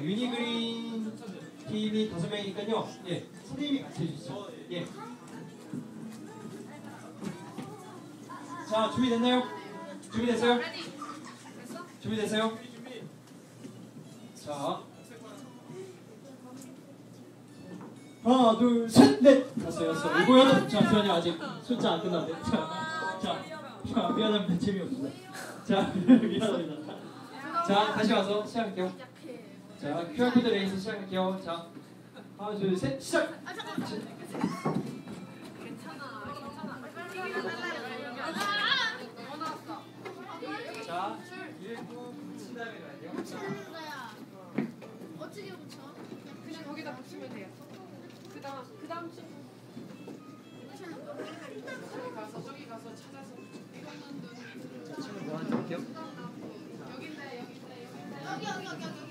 자, 유니그린 팀이 다섯 명이니까요. 예, 선생님이 같이 해주시죠. 예. 자, 준비됐나요? 준비됐어요? 준비됐어요? 자. 하나, 둘, 셋, 넷! 다섯, 여섯, 일곱, 여덟. 잠시만요. 아직 숫자 안 끝났는데. 자, 자, 자 미안합니다. 재미없습니다. 자, 미안합니다. 자, 다시 와서 시작할게요. 자, QR코드 레이스 시작할게요. 자, 하나, 둘, 셋, 시작! 아, 자, 자. 그 다음 그 친구. 그 가서, 저기 가서 찾아서 붙여. 여기 있다, 여기 있다, 여기 있다. 여기, 여기, 여기, 여기.